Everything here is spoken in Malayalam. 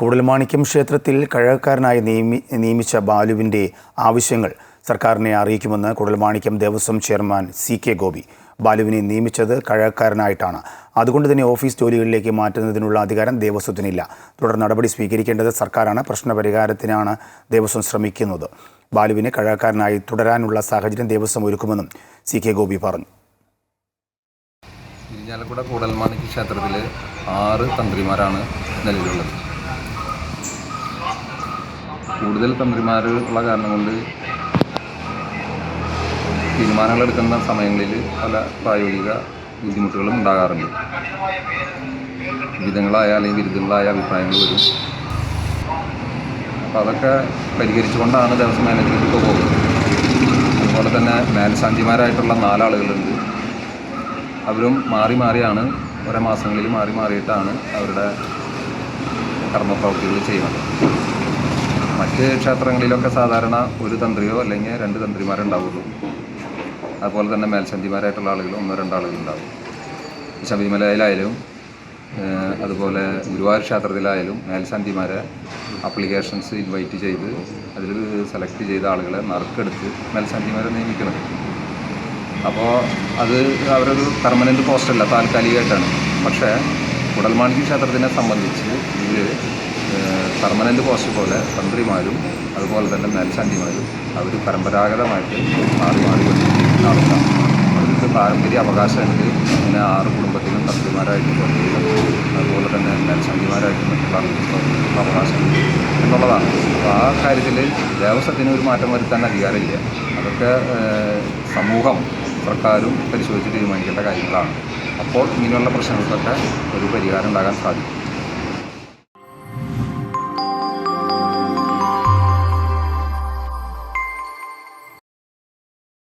കൂടൽമാണിക്യം ക്ഷേത്രത്തിൽ കഴകക്കാരനായി നിയമി നിയമിച്ച ബാലുവിന്റെ ആവശ്യങ്ങൾ സർക്കാരിനെ അറിയിക്കുമെന്ന് Koodalmanikyam Devaswom chairman C K Gopi. ബാലുവിനെ നിയമിച്ചത് കഴകക്കാരനായിട്ടാണ്. അതുകൊണ്ട് തന്നെ ഓഫീസ് ജോലികളിലേക്ക് മാറ്റുന്നതിനുള്ള അധികാരം ദേവസ്വത്തിനില്ല. തുടർ നടപടി സ്വീകരിക്കേണ്ടത് സർക്കാരാണ്. പ്രശ്നപരിഹാരത്തിനാണ് ദേവസ്വം ശ്രമിക്കുന്നത്. ബാലുവിനെ കഴകക്കാരനായി തുടരാനുള്ള സാഹചര്യം ദേവസ്വം ഒരുക്കുമെന്നും സി കെ ഗോപി പറഞ്ഞു. ഇരിഞ്ഞാലക്കുട കൂടൽമാണിക്യ ക്ഷേത്രത്തിൽ ആറ് തന്ത്രിമാരാണ് നിലവിലുള്ളത്. കൂടുതൽ തന്ത്രിമാർ ഉള്ള കാരണം കൊണ്ട് തീരുമാനങ്ങൾ എടുക്കുന്ന സമയങ്ങളിൽ പല പ്രായോഗിക ബുദ്ധിമുട്ടുകളും ഉണ്ടാകാറുണ്ട്. വിധങ്ങളായ അല്ലെങ്കിൽ വിരുദ്ധങ്ങളായ അഭിപ്രായങ്ങൾ വരും. അപ്പോൾ അതൊക്കെ പരിഹരിച്ചുകൊണ്ടാണ് ദേവസ്വം മാനേജ്മെന്റ് ഇപ്പോൾ പോകുന്നത്. അതുപോലെ തന്നെ മേൽശാന്തിമാരായിട്ടുള്ള നാലാളുകളുണ്ട്. അവരും മാറി മാറിയാണ് ഓരോ മാസങ്ങളിൽ മാറി മാറിയിട്ടാണ് അവരുടെ കർമ്മപ്രവൃത്തികൾ ചെയ്യുന്നത്. മറ്റ് ക്ഷേത്രങ്ങളിലൊക്കെ സാധാരണ ഒരു തന്ത്രിയോ അല്ലെങ്കിൽ രണ്ട് തന്ത്രിമാരുണ്ടാവുള്ളൂ. അതുപോലെ തന്നെ മേൽശാന്തിമാരായിട്ടുള്ള ആളുകൾ ഒന്നോ രണ്ടോ ആളുകൾ ഉണ്ടാവും ശബരിമലയിലായാലും അതുപോലെ ഗുരുവായൂർ ക്ഷേത്രത്തിലായാലും മേൽശാന്തിമാരെ അപ്ലിക്കേഷൻസ് ഇൻവൈറ്റ് ചെയ്ത് അതിൽ സെലക്ട് ചെയ്ത ആളുകളെ നറുക്കെടുത്ത് മേൽശാന്തിമാരെ നിയമിക്കുന്നത്. അപ്പോൾ അത് അവരൊരു പെർമനന്റ് പോസ്റ്റല്ല താൽക്കാലികമായിട്ടാണ്. പക്ഷേ കുടൽമാണിക്യ ക്ഷേത്രത്തിനെ സംബന്ധിച്ച് ഇതിൽ പെർമനന്റ് പോസ്റ്റ് പോലെ തന്ത്രിമാരും അതുപോലെ തന്നെ മേൽശാന്തിമാരും അവർ പരമ്പരാഗതമായിട്ട് മാറി മാറി ആളുകളാണ്. അവർക്ക് പാരമ്പര്യ അവകാശമുണ്ട് അങ്ങനെ ആറ് കുടുംബത്തിലും തന്ത്രിമാരായിട്ട് അതുപോലെ തന്നെ മേൽശാന്തിമാരായിട്ട് മറ്റുള്ള അവകാശമുണ്ട് എന്നുള്ളതാണ്. അപ്പോൾ ആ കാര്യത്തിൽ ദേവസ്വത്തിന് ഒരു മാറ്റം വരുത്താൻ അധികാരമില്ല. അതൊക്കെ സമൂഹം സർക്കാരും പരിശോധിച്ച് തീരുമാനിക്കേണ്ട കാര്യങ്ങളാണ്. അപ്പോൾ ഇങ്ങനെയുള്ള പ്രശ്നങ്ങൾക്കൊക്കെ ഒരു പരിഹാരം ഉണ്ടാകാൻ സാധിക്കും.